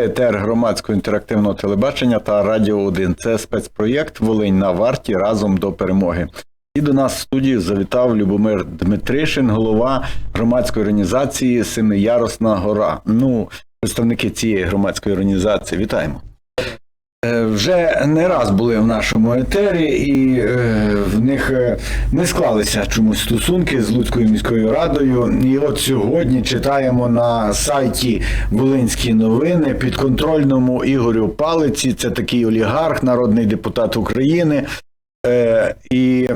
Це етер громадського інтерактивного телебачення та Радіо 1. Це спецпроєкт Волинь на варті разом до перемоги. І до нас в студію завітав Любомир Дмитришин, голова громадської організації Семиярусна гора. Ну, представники цієї громадської організації, вітаємо. Е, Вже не раз були в нашому етері, і е, в них е, не склалися чомусь стосунки з Луцькою міською радою. І от сьогодні читаємо на сайті Волинські новини підконтрольному Ігорю Палиці. Це такий олігарх, народний депутат України. І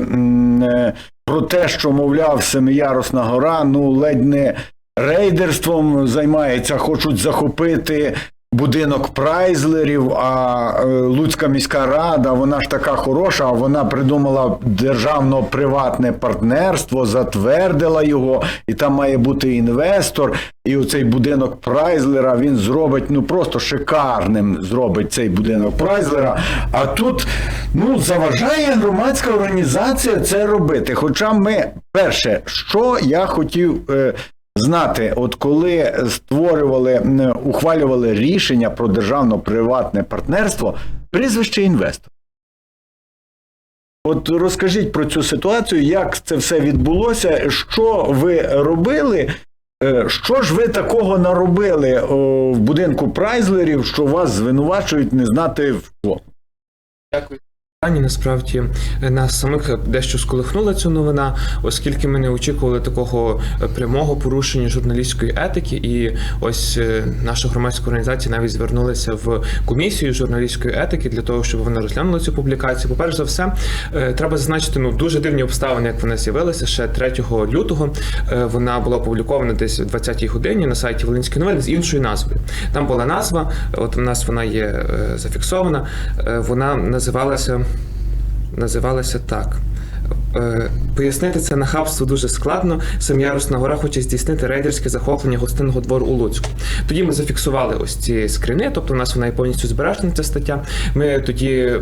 про те, що мовляв Семиярусна гора, ну ледь не рейдерством займається, хочуть захопити будинок прайзлерів. А е, Луцька міська рада, вона ж така хороша, вона придумала державно-приватне партнерство, затвердила його, і там має бути інвестор. І оцей будинок Прайзлера він зробить ну просто шикарним. Зробить цей будинок Прайзлера. А тут ну заважає громадська організація це робити. Хоча ми перше, що я хотів. Е, Знати, от коли створювали, ухвалювали рішення про державно-приватне партнерство, прізвище інвестор. От розкажіть про цю ситуацію, як це все відбулося, що ви робили, е, що ж ви такого наробили в будинку прайзлерів, що вас звинувачують не знати в що? Дякую. Ані насправді е, нас самих дещо сколихнула ця новина, оскільки ми не очікували такого е, прямого порушення журналістської етики. І ось е, наша громадська організація навіть звернулася в комісію журналістської етики для того, щоб вона розглянула цю публікацію. По перш за все, треба зазначити ну дуже дивні обставини, як вона з'явилася ще 3 лютого. Вона була опублікована десь о 20-й годині на сайті Волинські новини з іншою назвою. Там була назва, от у нас вона є зафіксована. Вона називалася називалася так. Е, Пояснити це нахабство дуже складно. Сем'ярусна гора хоче здійснити рейдерське захоплення гостинного двору у Луцьку. Тоді ми зафіксували ось ці скрини, тобто у нас вона і повністю збережена ця стаття. Ми тоді е,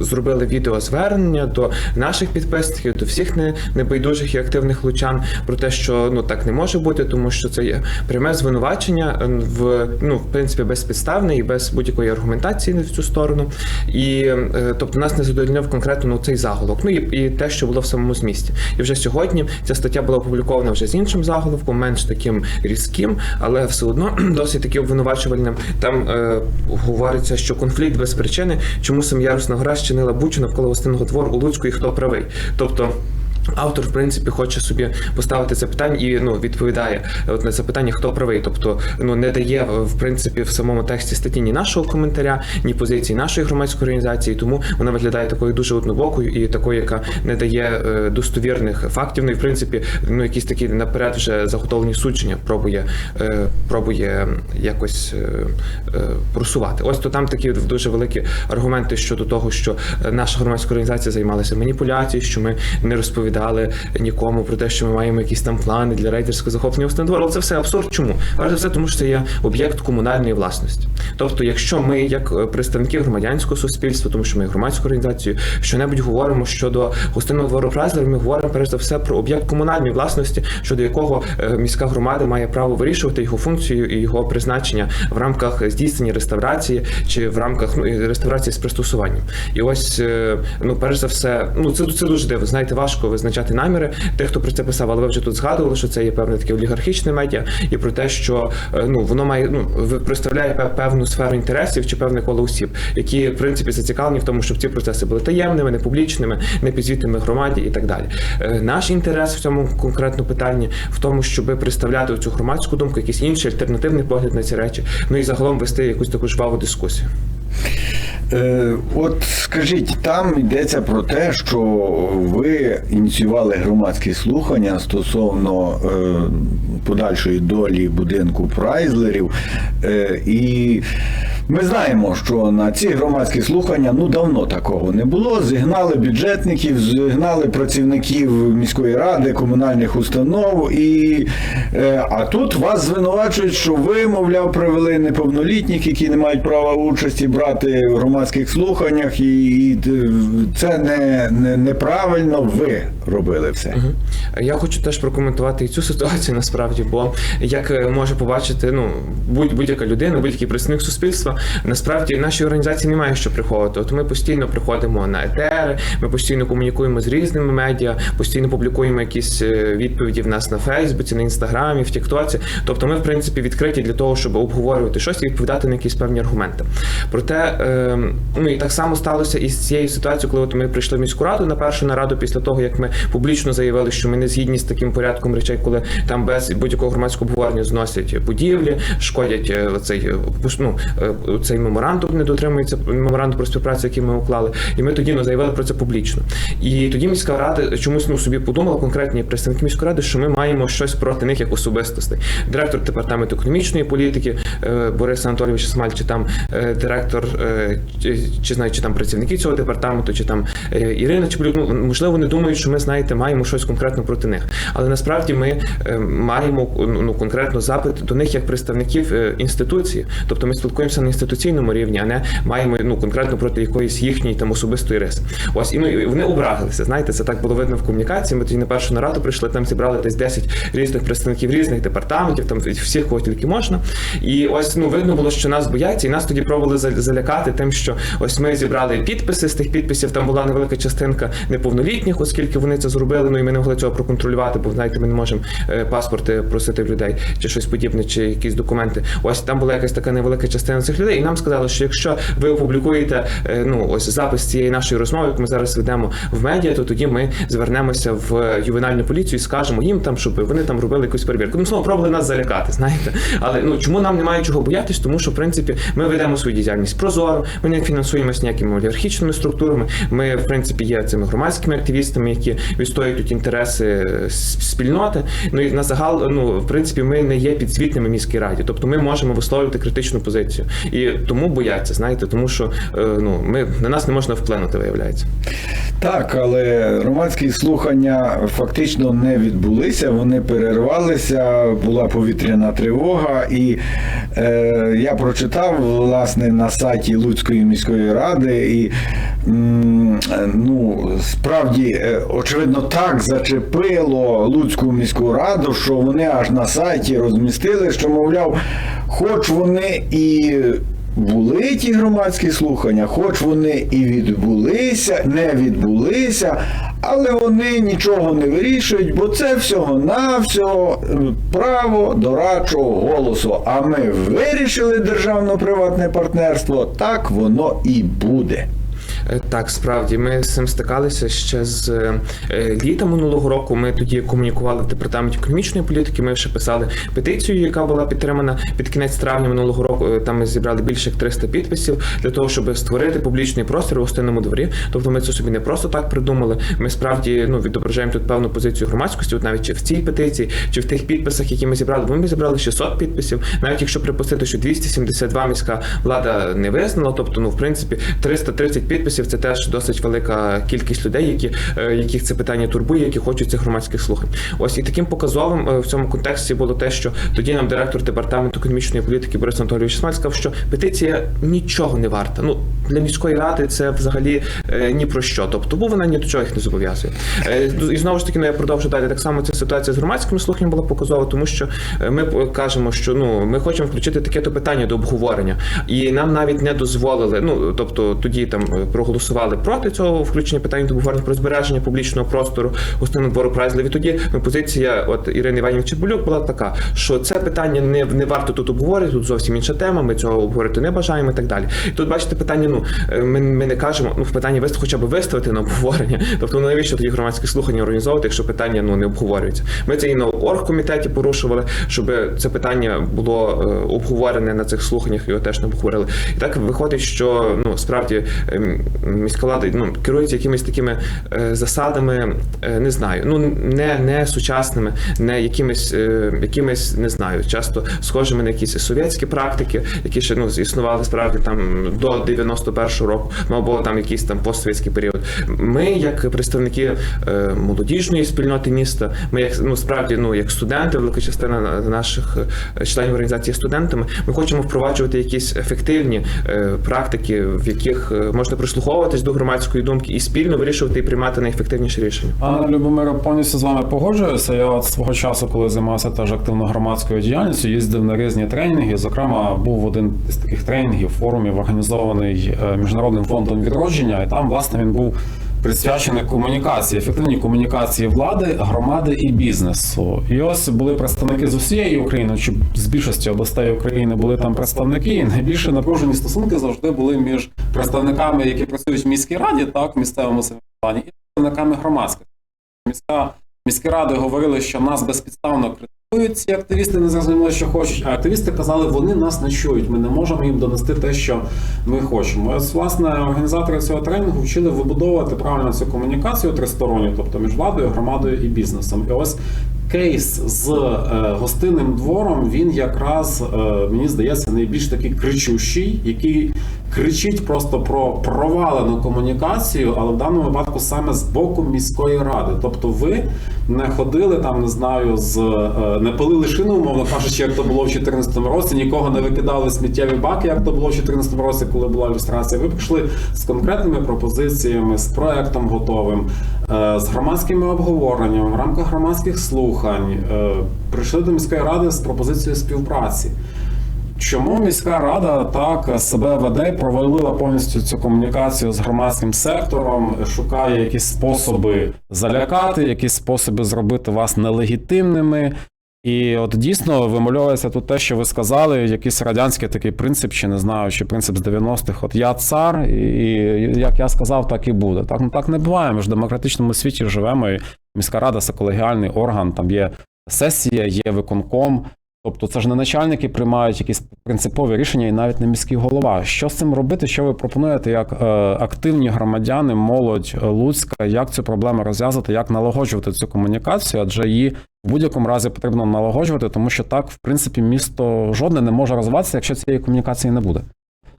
зробили відеозвернення до наших підписників, до всіх не- небайдужих і активних лучан про те, що ну так не може бути, тому що це є пряме звинувачення е, в ну в принципі безпідставне і без будь-якої аргументації в цю сторону. І тобто нас не задовольнив конкретно ну, цей заголовок. Ну і, і те, що було в самому змісті. І вже сьогодні ця стаття була опублікована вже з іншим заголовком, менш таким різким, але все одно досить таки обвинувачувальним. Там е, говориться, що конфлікт без причини, чому Сем'ярусна гора щинила бучу навколо гостинного двору у Луцьку і хто правий. Тобто. Автор, в принципі, хоче собі поставити це питання і ну відповідає от на це питання, хто правий, тобто ну не дає в принципі в самому тексті статті ні нашого коментаря, ні позиції нашої громадської організації. Тому вона виглядає такою дуже однобокою і такою, яка не дає е, достовірних фактів. Ну і в принципі, ну якісь такі наперед вже заготовлені судження пробує е, пробує якось е, е, просувати. Ось то там такі дуже великі аргументи щодо того, що е, наша громадська організація займалася маніпуляцією, що ми не розповідали нікому про те, що ми маємо якісь там плани для рейдерського захоплення установи. Але це все абсурд. Чому? Перш за все, тому що це є об'єкт комунальної власності. Тобто, якщо ми, як е, представники громадянського суспільства, тому що ми є громадською організацією, що-небудь говоримо щодо гостинного двору Фразлер, ми говоримо перш за все про об'єкт комунальної власності, щодо якого е, міська громада має право вирішувати його функцію і його призначення в рамках здійснення реставрації чи в рамках ну, реставрації з пристосуванням. І ось е, ну, перш за все, ну це, це дуже дивно. Знаєте, важко визначати наміри тих, хто про це писав, але ви вже тут згадували, що це є певне таке олігархічне медіа, і про те, що е, ну воно має ну представляє пев- певну сферу інтересів чи певне коло осіб, які в принципі зацікавлені в тому, щоб ці процеси були таємними, не публічними, не підзвітними громаді і так далі. Е, Наш інтерес в цьому конкретному питанні в тому, щоб представляти цю громадську думку, якийсь інший альтернативний погляд на ці речі, ну і загалом вести якусь таку жваву дискусію. Е, от скажіть, там йдеться про те, що ви ініціювали громадські слухання стосовно е, подальшої долі будинку прайзлерів. Е, і ми знаємо, що на ці громадські слухання ну давно такого не було. Зігнали бюджетників, зігнали працівників міської ради, комунальних установ. І, е, а тут вас звинувачують, що ви, мовляв, привели неповнолітніх, які не мають права участі брати в громадських слуханнях, і, і це не, не, неправильно ви. Робили все. Я хочу теж прокоментувати і цю ситуацію насправді, бо як е, може побачити ну будь будь-яка людина, будь-який представник суспільства, насправді нашій організації немає що приховувати. От ми постійно приходимо на етери, ми постійно комунікуємо з різними медіа, постійно публікуємо якісь е, відповіді в нас на Фейсбуці, на інстаграмі, в Тіктоці. Тобто, ми в принципі відкриті для того, щоб обговорювати щось і відповідати на якісь певні аргументи. Проте, е, ну і так само сталося і з цією ситуацією, коли от ми прийшли в міську раду на першу нараду після того, як ми публічно заявили, що ми не згідні з таким порядком речей, коли там без будь-якого громадського обговорення зносять будівлі, шкодять е, цей е, ну, е, цей меморандум, не дотримується меморандум про співпрацю, який ми уклали. І ми тоді ну, заявили про це публічно. І тоді міська рада чомусь ну собі подумала, конкретні представники міської ради, що ми маємо щось проти них як особистостей. Директор департаменту економічної політики Борис Анатолійович Смаль, чи там директор, чи, знаю, чи там працівники цього департаменту, чи там Ірина Чепелюк, ну, можливо, вони думають, що ми знаєте, маємо щось конкретно проти них. Але насправді ми е, маємо ну конкретно запит до них як представників е, інституції. Тобто ми спілкуємося на інституційному рівні, а не маємо ну конкретно проти якоїсь їхньої там особистої риси. Ось і ну, і вони ображилися. Знаєте, це так було видно в комунікації. Ми тоді на першу нараду прийшли, там зібрали десь 10 різних представників різних департаментів, там всіх кого тільки можна. І ось ну видно було, що нас бояться, і нас тоді пробували залякати тим, що ось ми зібрали підписи. З тих підписів там була невелика частинка неповнолітніх, оскільки вони це зробили. Ну і ми не могли цього проконтролювати, бо знаєте, ми не можемо е, паспорти просити в людей чи щось подібне, чи якісь документи. Ось там була якась така невелика частина цих людей, і нам сказали, що якщо ви опублікуєте е, ну ось запис цієї нашої розмови, яку ми зараз ведемо в медіа, то тоді ми звернемося в ювенальну поліцію і скажемо їм там, щоб вони там робили якусь перевірку. Ну, слово, пробували нас залякати, знаєте. Але ну чому нам немає чого боятись? Тому що в принципі ми ведемо свою діяльність прозоро, ми не фінансуємося ніякими олігархічними структурами. Ми в принципі є цими громадськими активістами, які відстоюють інтереси е, спільноти. Ну і на загал, ну в принципі, ми не є підзвітними міській раді, тобто ми можемо висловлювати критичну позицію. І тому бояться, знаєте, тому що е, ну ми на нас не можна вплинути, виявляється. Так, але громадські слухання фактично не відбулися, вони перервалися, була повітряна тривога, і е, я прочитав власне на сайті Луцької міської ради, і м, е, ну, справді, е, очевидно, так зачепило Луцьку міську раду, що вони аж на сайті розмістили, що, мовляв, хоч вони і були ті громадські слухання, хоч вони і відбулися, не відбулися, але вони нічого не вирішують, бо це всього-навсього е, право дорадчого голосу. А ми вирішили державно-приватне партнерство, так воно і буде. Е, Так, справді ми з цим стикалися ще з е, е, літа минулого року. Ми тоді комунікували в департаменті економічної політики. Ми ще писали петицію, яка була підтримана під кінець травня минулого року. Там ми зібрали більше як 300 підписів для того, щоб створити публічний простір у гостинному дворі. Тобто ми це собі не просто так придумали. Ми справді ну відображаємо тут певну позицію громадськості, от навіть чи в цій петиції, чи в тих підписах, які ми зібрали. Бо ми зібрали 600 підписів. Навіть якщо припустити, що 272 міська влада не визнала, тобто, ну в принципі, 330 підписів це теж досить велика кількість людей, які е, яких це питання турбує, які хочуть цих громадських слухань. Ось і таким показовим е, в цьому контексті було те, що тоді нам директор департаменту економічної політики Борис Анатолійович Смаль що петиція нічого не варта. Ну для міської ради це взагалі е, ні про що. Тобто, бо вона ні до чого їх не зобов'язує. Е, і знову ж таки, ну я продовжу далі. Так само ця ситуація з громадськими слуханнями була показова, тому що е, ми кажемо, що ну ми хочемо включити таке то питання до обговорення, і нам навіть не дозволили. Ну тобто тоді там е, проголосували проти цього включення питання до обговорення про збереження публічного простору гостинного двору Прайзлів. Тоді ну, позиція от Ірини Іванівни Чебулюк була така, що це питання не, не варто тут обговорити, тут зовсім інша тема. Ми цього обговорити не бажаємо і так далі. І тут бачите питання. Ну е, ми, ми не кажемо, ну в питанні вист хоча б виставити на обговорення. Тобто ну, навіщо тоді громадські слухання організовувати, якщо питання ну не обговорюється. Ми це і на оргкомітеті порушували, щоб це питання було е, обговорене на цих слуханнях, його теж не обговорили. І так виходить, що ну справді ем, міська влада ну керується якимись такими е, засадами, не знаю, ну не, не сучасними, не якимись, якимись не знаю, часто схожими на якісь совєтські практики, які ще ну існували справді там до 91-го року, або там якийсь там постсовєтський період. Ми, як представники е, молодіжної спільноти міста, ми як ну справді ну як студенти, велика частина наших е, членів організації студентами. Ми хочемо впроваджувати якісь ефективні е, практики, в яких е, можна прислуховуватись до громадської думки і спільно вирішувати і приймати найефективніші рішення. Пане Любомире, повністю з вами погоджуюся. Я от свого часу, коли займався теж активно громадською діяльністю, їздив на різні тренінги. Зокрема, був один з таких тренінгів, форумів, організований Міжнародним фондом відродження, і там, власне, він був присвячений комунікації, ефективній комунікації влади, громади і бізнесу. І ось були представники з усієї України, чи з більшості областей України були там представники, і найбільше напружені стосунки завжди були між представниками, які працюють в міській раді, так, в місцевому самоврядуванні, і представниками громадських міська міські ради говорили, що нас безпідставно критикують ці активісти, не зрозуміло, що хочуть. А активісти казали, вони нас не чують. Ми не можемо їм донести те, що ми хочемо. Ось власне організатори цього тренінгу вчили вибудовувати правильно цю комунікацію тристоронню, тобто між владою, громадою і бізнесом. І ось. Кейс з е, гостинним двором він якраз е, мені здається найбільш такий кричущий, який кричить просто про провалену комунікацію, але в даному випадку саме з боку міської ради. Тобто, ви не ходили там, не знаю, з е, не пилили шину, умовно кажучи, як то було в 2014 році, нікого не викидали сміттєві баки, як то було в 2014 році, коли була ілюстрація. Ви прийшли з конкретними пропозиціями, з проектом готовим, е, з громадськими обговореннями в рамках громадських слухань. е, Прийшли до міської ради з пропозицією співпраці. Чому міська рада так себе веде, провалила повністю цю комунікацію з громадським сектором, шукає якісь способи залякати, якісь способи зробити вас нелегітимними? І от дійсно вимальовується тут те, що ви сказали, якийсь радянський такий принцип, чи не знаю, чи принцип з 90-х. От я цар, і як я сказав, так і буде. Так ну так не буває. Ми ж в демократичному світі живемо. І міська рада це колегіальний орган, там є сесія, є виконком. Тобто це ж не начальники приймають якісь принципові рішення і навіть не міський голова. Що з цим робити? Що ви пропонуєте як е, активні громадяни, молодь е, Луцька, як цю проблему розв'язати, як налагоджувати цю комунікацію? Адже її в будь-якому разі потрібно налагоджувати, тому що так, в принципі, місто жодне не може розвиватися, якщо цієї комунікації не буде.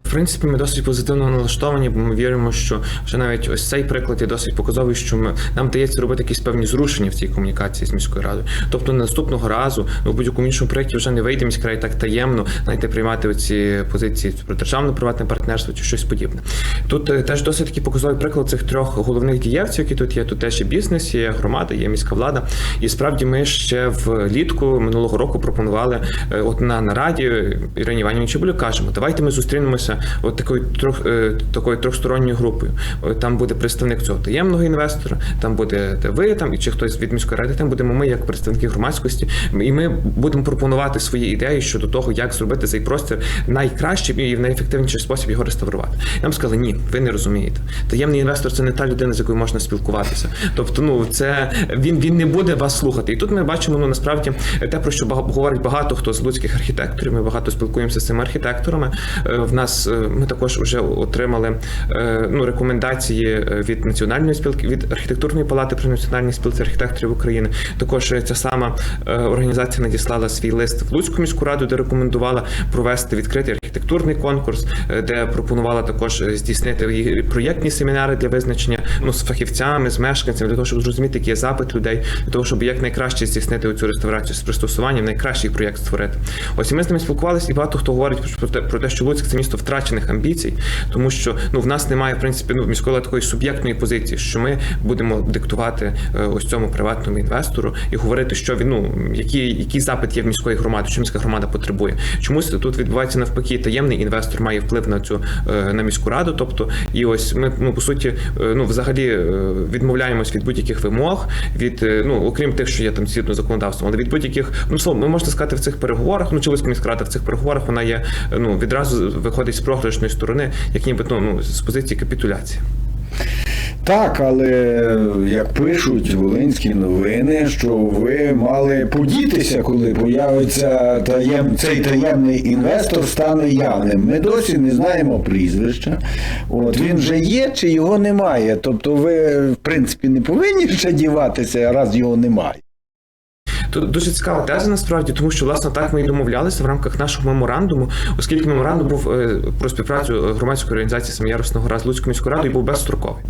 В принципі, ми досить позитивно налаштовані, бо ми віримо, що вже навіть ось цей приклад є досить показовий, що ми нам вдається робити якісь певні зрушення в цій комунікації з міською радою. Тобто наступного разу ми в будь-якому іншому проєкті вже не вийде міська рада так таємно, знаєте, приймати оці позиції про державне приватне партнерство чи щось подібне. Тут е, теж досить такий показовий приклад цих трьох головних дієвців, які тут є. Тут теж є бізнес, є громада, є міська влада. І справді ми ще влітку минулого року пропонували е, от на нараді Ірині Іванівні Чебулю кажемо, давайте ми зустрінемося от такою трьох е, такою трьохсторонньою групою. Там буде представник цього таємного інвестора, там буде ви там і чи хтось від міської ради. Там будемо ми як представники громадськості, і ми будемо пропонувати свої ідеї щодо того, як зробити цей простір найкращим і в найефективніший спосіб його реставрувати. Нам сказали, ні, ви не розумієте. Таємний інвестор це не та людина, з якою можна спілкуватися. Тобто, ну це він, він не буде вас слухати. І тут ми бачимо ну насправді те, про що говорить багато хто з луцьких архітекторів. Ми багато спілкуємося з цими архітекторами. Е, В нас е, ми також вже отримали е, ну рекомендації е, від національної спілки від архітектурної палати при національній спілці архітекторів України. Також ця сама організація надіслала свій лист в Луцьку міську раду, де рекомендувала провести відкритий архітектурний конкурс, е, де пропонувала також е, здійснити проєктні семінари для визначення ну з фахівцями, з мешканцями, для того, щоб зрозуміти, який є запит людей, для того, щоб якнайкраще здійснити цю реставрацію з пристосуванням, найкращий проєкт створити. Ось і ми з ними спілкувалися, і багато хто говорить про те, про те, що Луцьк це місто втрачених амбіцій, тому що ну в нас немає в принципі ну міської такої суб'єктної позиції, що ми будемо диктувати е, ось цьому приватному інвестору і говорити, що він ну який, який запит є в міської громади, що міська громада потребує. Чомусь тут відбувається навпаки, таємний інвестор має вплив на цю е, на міську раду. Тобто, і ось ми ну по суті, е, ну взагалі е, відмовляємось від будь-яких вимог, від ну окрім тих, що є там згідно законодавством, але від будь-яких ну словом, ми можна сказати в цих переговорах. Ну Чоловська міська рада в цих переговорах вона є ну відразу виходить з програшної сторони, як ніби ну, ну з позиції капітуляції. Так, але як пишуть волинські новини, що ви мали подітися, коли появиться таєм, цей таємний інвестор стане явним. Ми досі не знаємо прізвища. От він вже є чи його немає. Тобто ви, в принципі, не повинні ще діватися, раз його немає. Тут дуже цікава теза насправді, тому що власне так ми і домовлялися в рамках нашого меморандуму, оскільки меморандум був е, про співпрацю громадської організації Семиярусного раз з Луцькою міською радою був безстроковий.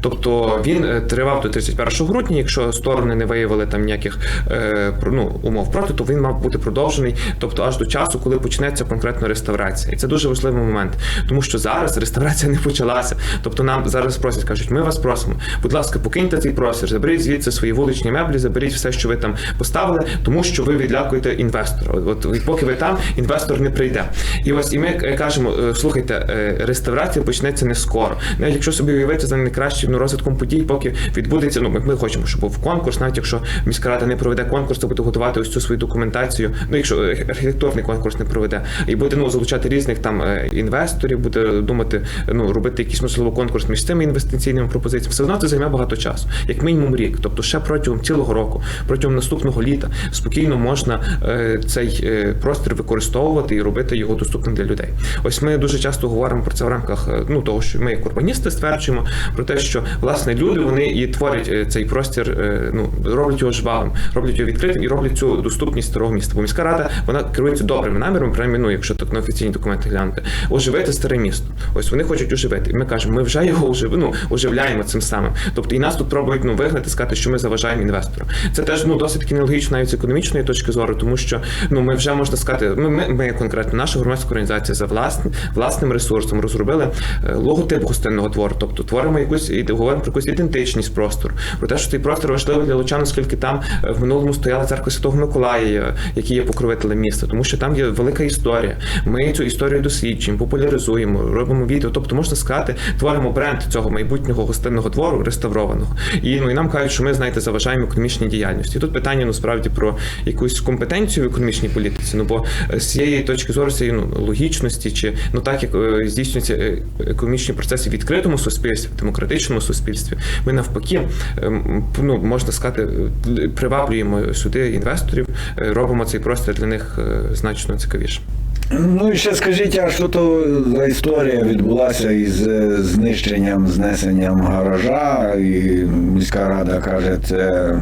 Тобто він е, тривав до 31 грудня. Якщо сторони не виявили там ніяких е, ну, умов проти, то він мав бути продовжений, тобто аж до часу, коли почнеться конкретно реставрація. І це дуже важливий момент, тому що зараз реставрація не почалася. Тобто нам зараз просять, кажуть, ми вас просимо, будь ласка, покиньте цей простір, заберіть звідси свої вуличні меблі, заберіть все, що ви там поставили, тому що ви відлякуєте інвестора. От, от поки ви там, інвестор не прийде. І ось і ми е, кажемо: е, слухайте, е, реставрація почнеться не скоро. Навіть якщо собі уявити за найкращим ну, розвитком подій, поки відбудеться. Ну ми, хочемо, щоб був конкурс, навіть якщо міська рада не проведе конкурс, то буде готувати ось цю свою документацію. Ну якщо архітектурний конкурс не проведе, і буде ну залучати різних там інвесторів, буде думати, ну робити якийсь можливо конкурс між цими інвестиційними пропозиціями. Все одно це займе багато часу, як мінімум рік. Тобто, ще протягом цілого року, протягом наступного літа спокійно можна е, цей е, простір використовувати і робити його доступним для людей. Ось ми дуже часто говоримо про це в рамках е, ну того, що ми як урбаністи стверджуємо про те, що власне люди вони і творять цей простір, ну роблять його жвавим, роблять його відкритим і роблять цю доступність старого міста. Бо міська рада вона керується добрими намірами, принаймні, ну якщо так на офіційні документи глянути, оживити старе місто. Ось вони хочуть оживити. І ми кажемо, ми вже його ожив... ну, оживляємо цим самим. Тобто і нас тут пробують ну вигнати, сказати, що ми заважаємо інвесторам. Це теж ну досить таки нелогічно навіть з економічної точки зору, тому що ну ми вже можна сказати, ми, ми, ми конкретно наша громадська організація за власним власним ресурсом розробили е, логотип гостинного двору, тобто творимо якусь і говоримо про якусь ідентичність простору, про те, що цей простор важливий для лучан, оскільки там е, в минулому стояла церква Святого Миколая, е, який є покровителем міста, тому що там є велика історія. Ми цю історію досліджуємо, популяризуємо, робимо відео. Тобто можна сказати, творимо бренд цього майбутнього гостинного двору реставрованого. І ну і нам кажуть, що ми знаєте, заважаємо економічній діяльності. І тут питання насправді про якусь компетенцію в економічній політиці. Ну бо е, з цієї точки зору цієї ну логічності, чи ну так як е, здійснюються е, економічні процеси в відкритому суспільстві, в демократичному суспільстві, ми навпаки, ем, ну можна сказати, приваблюємо сюди інвесторів, робимо цей простір для них значно цікавішим. Ну і ще скажіть, а що то за історія відбулася із знищенням, знесенням гаража, і міська рада каже, це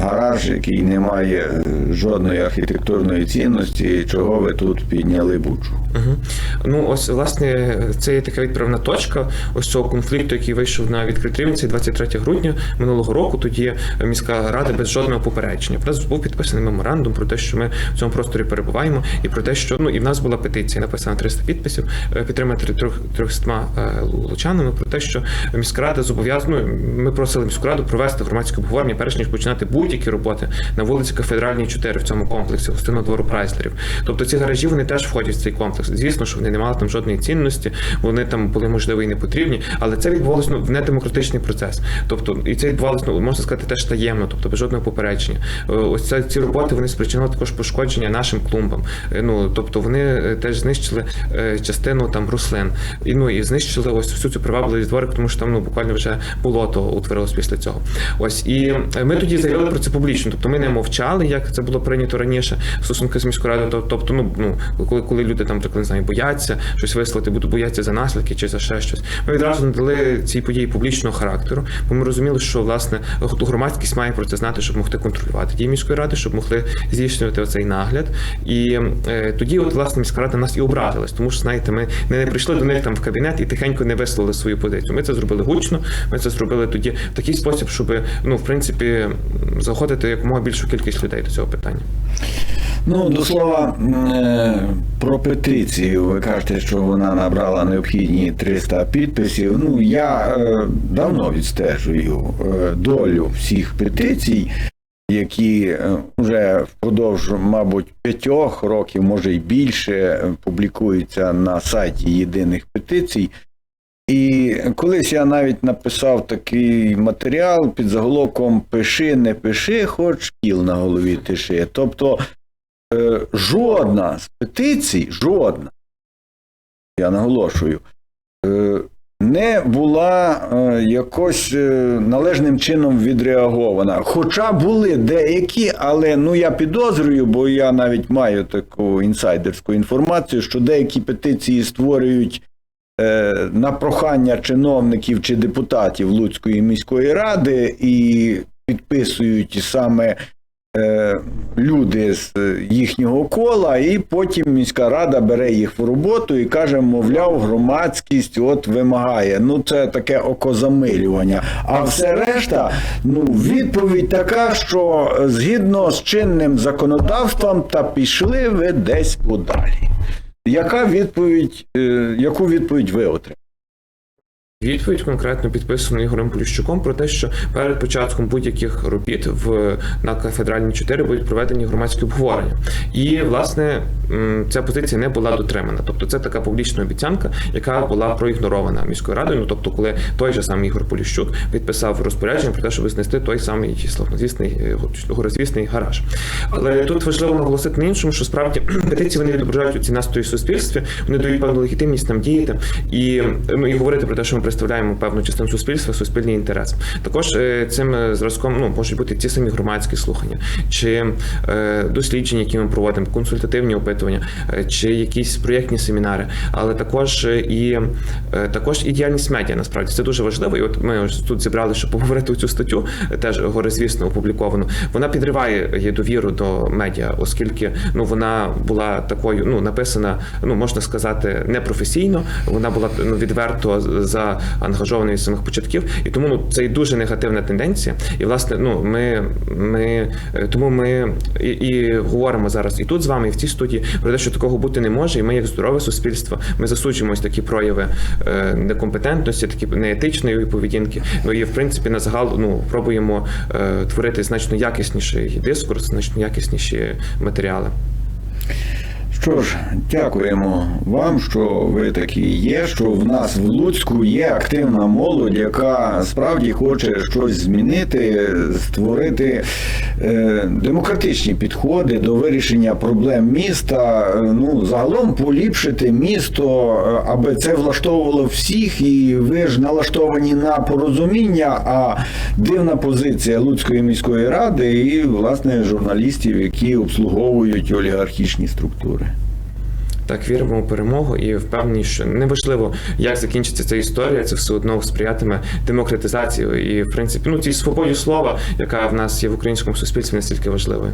гараж, який не має е, жодної архітектурної цінності, чого ви тут підняли бучу. Угу. Ну, ось власне, це є така відправна точка ось цього конфлікту, який вийшов на відкритий рівень, це 23 грудня минулого року. Тоді міська рада без жодного попередження. Про нас був підписаний меморандум про те, що ми в цьому просторі перебуваємо, і про те, що ну і в нас була петиція, написана 300 підписів, е, підтримати трьох 300 е, лучанами про те, що міська рада зобов'язана. Ну, ми просили міську раду провести громадське обговорення, перш ніж починати будь-які роботи на вулиці Кафедральній 4 в цьому комплексі гостинного двору Прайслерів. Тобто ці гаражі вони теж входять в цей комплекс. Звісно, що вони не мали там жодної цінності, вони там були можливо і не потрібні, але це відбувалося ну, в недемократичний процес. Тобто, і це відбувалося, ну можна сказати, теж таємно, тобто без жодного попередження. Е, Ось це ці роботи вони спричинили також пошкодження нашим клумбам. Е, Ну тобто вони е, теж знищили частину там рослин. І ну і знищили ось всю цю привабливість дворик, тому що там ну буквально вже болото утворилось після цього. Ось і ми тоді заявили про це публічно. Тобто ми не мовчали, як це було прийнято раніше в стосунках з міською радою. Тоб- Тобто, ну ну коли, коли люди там наприклад, не знаю, бояться щось висловити, будуть бояться за наслідки чи за ще щось. Ми відразу надали цій події публічного характеру, бо ми розуміли, що власне громадськість має про це знати, щоб могти контролювати дії міської ради, щоб могли здійснювати оцей нагляд. І е, тоді, от власне, міська рада нас і образилась, тому що знаєте, ми не, не прийшли до них там в кабінет і тихенько не висловили свою позицію. Ми це зробили гучно. Ми це зробили тоді в такий спосіб, щоб ну в принципі заходити якомога більшу кількість людей до цього питання. Ну, до слова е, про петицію. Ви кажете, що вона набрала необхідні 300 підписів. Ну, я е, давно відстежую е, долю всіх петицій, які вже впродовж, мабуть, п'ятьох років, може й більше, публікуються на сайті єдиних петицій. І колись я навіть написав такий матеріал під заголовком Пиши, не пиши, хоч кіл на голові тиши. Тобто е, жодна з петицій, жодна, я наголошую, е, не була е, якось належним чином відреагована. Хоча були деякі, але ну я підозрюю, бо я навіть маю таку інсайдерську інформацію, що деякі петиції створюють на прохання чиновників чи депутатів Луцької міської ради і підписують саме е, люди з е, їхнього кола, і потім міська рада бере їх в роботу і каже, мовляв, громадськість от вимагає. Ну, це таке окозамилювання. А все решта, ну, відповідь така, що е, згідно з чинним законодавством, та пішли ви десь подалі. Яка відповідь, е, яку відповідь ви отримали? Відповідь конкретно підписана Ігорем Поліщуком про те, що перед початком будь-яких робіт в на кафедральній 4 будуть проведені громадські обговорення. І власне ця позиція не була дотримана. Тобто, це така публічна обіцянка, яка була проігнорована міською радою. Ну тобто, коли той же самий Ігор Поліщук підписав розпорядження про те, щоб знести той самий славнозвісний е, горозвісний гараж. Але тут важливо наголосити на іншому, що справді петиції вони відображають ці настрої в суспільстві, вони дають певну легітимність нам діяти і, ну, і говорити про те, що ми представляємо певну частину суспільства, суспільний інтерес. Також е, цим е, зразком ну, можуть бути ті самі громадські слухання, чи е, дослідження, які ми проводимо, консультативні опитування, чи якісь проєктні семінари, але також і також і діяльність медіа. Насправді це дуже важливо. І от ми ось тут зібрали, щоб поговорити цю статтю, теж горизвісно опубліковану. Вона підриває довіру до медіа, оскільки ну вона була такою, ну написана, ну можна сказати, непрофесійно. Вона була ну відверто заангажована від самих початків, і тому ну це і дуже негативна тенденція. І власне, ну ми, ми е, тому ми і, і говоримо зараз і тут з вами, і в цій студії про те, що такого бути не може, і ми, як здорове суспільство, ми засуджуємо такі прояви е, некомпетентності, такі неетичної поведінки. Ну і в принципі на загал ну пробуємо е, творити значно якісніший дискурс, значно якісніші матеріали. Що ж, дякуємо вам, що ви такі є. Що в нас в Луцьку є активна молодь, яка справді хоче щось змінити, створити е, демократичні підходи до вирішення проблем міста. е, Ну загалом поліпшити місто, е, аби це влаштовувало всіх, і ви ж налаштовані на порозуміння. А дивна позиція Луцької міської ради і власне журналістів, які обслуговують олігархічні структури. Так, віримо у перемогу і впевнені, що неважливо, як закінчиться ця історія, це все одно сприятиме демократизації і, в принципі, ну цій свободі слова, яка в нас є в українському суспільстві, настільки важливою.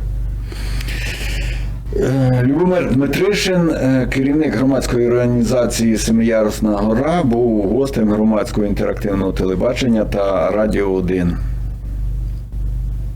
Е, Любомир Дмитришин, е, керівник громадської організації Семиярусна гора, був гостем громадського інтерактивного телебачення та Радіо 1.